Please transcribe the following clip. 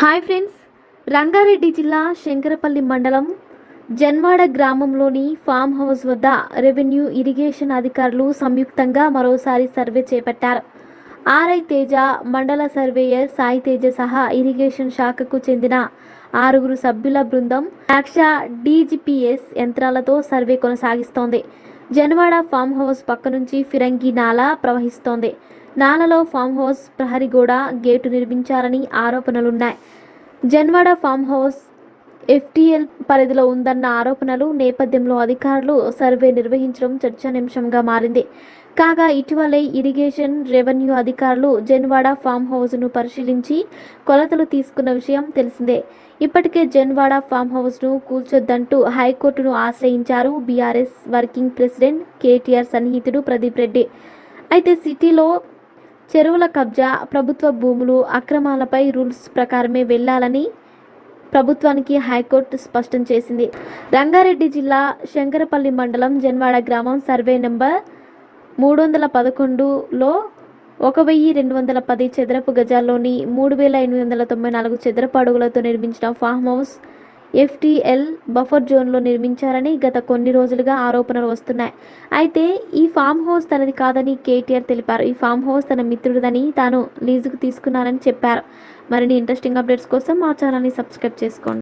Hi friends. Rangareddy జిల్లా శంకరపల్లి మండలం జన్వాడ గ్రామంలోని ఫామ్ హౌస్ వద్ద రెవెన్యూ ఇరిగేషన్ అధికారులు సంయుక్తంగా మరోసారి సర్వే చేపట్టారు. ఆర్ఐ తేజ మండల సర్వేయర్ సాయి తేజ సహా ఇరిగేషన్ శాఖకు చెందిన ఆరుగురు సభ్యుల బృందం లక్ష డీజీపీఎస్ యంత్రాలతో సర్వే కొనసాగిస్తోంది. జన్వాడ ఫామ్ హౌస్ పక్క నుంచి ఫిరంగి నాలా ప్రవహిస్తోంది. నాలలో ఫామ్ హౌస్ ప్రహరిగూడ గేటు నిర్మించారని ఆరోపణలున్నాయి. జన్వాడ ఫామ్ హౌస్ ఎఫ్టీఎల్ పరిధిలో ఉందన్న ఆరోపణలు నేపథ్యంలో అధికారులు సర్వే నిర్వహించడం చర్చనీయాంశంగా మారింది. కాగా ఇటీవలే ఇరిగేషన్ రెవెన్యూ అధికారులు జన్వాడ ఫామ్ హౌస్ను పరిశీలించి కొలతలు తీసుకున్న విషయం తెలిసిందే. ఇప్పటికే జన్వాడ ఫామ్ హౌస్ను కూల్చొద్దంటూ హైకోర్టును ఆశ్రయించారు బీఆర్ఎస్ వర్కింగ్ ప్రెసిడెంట్ కేటీఆర్ సన్నిహితుడు ప్రదీప్ రెడ్డి. అయితే సిటీలో చెరువుల కబ్జా ప్రభుత్వ భూములు అక్రమాలపై రూల్స్ ప్రకారమే వెళ్ళాలని ప్రభుత్వానికి హైకోర్టు స్పష్టం చేసింది. రంగారెడ్డి జిల్లా శంకరపల్లి మండలం జన్వాడ గ్రామం సర్వే నెంబర్ మూడు వందల పదకొండులో ఒక వెయ్యి రెండు వందల పది చదరపు గజాల్లోని మూడు వేల ఎనిమిది వందల తొంభై నాలుగు చదరపు అడుగులతో నిర్మించిన ఫామ్ హౌస్ ఎఫ్టీఎల్ బఫర్ జోన్లో నిర్మించారని గత కొన్ని రోజులుగా ఆరోపణలు వస్తున్నాయి. అయితే ఈ ఫామ్ హౌస్ తనది కాదని కేటీఆర్ తెలిపారు. ఈ ఫామ్ హౌస్ తన మిత్రుడిదని తాను లీజుకు తీసుకున్నానని చెప్పారు. మరిన్ని ఇంట్రెస్టింగ్ అప్డేట్స్ కోసం మా ఛానల్ని సబ్స్క్రైబ్ చేసుకోండి.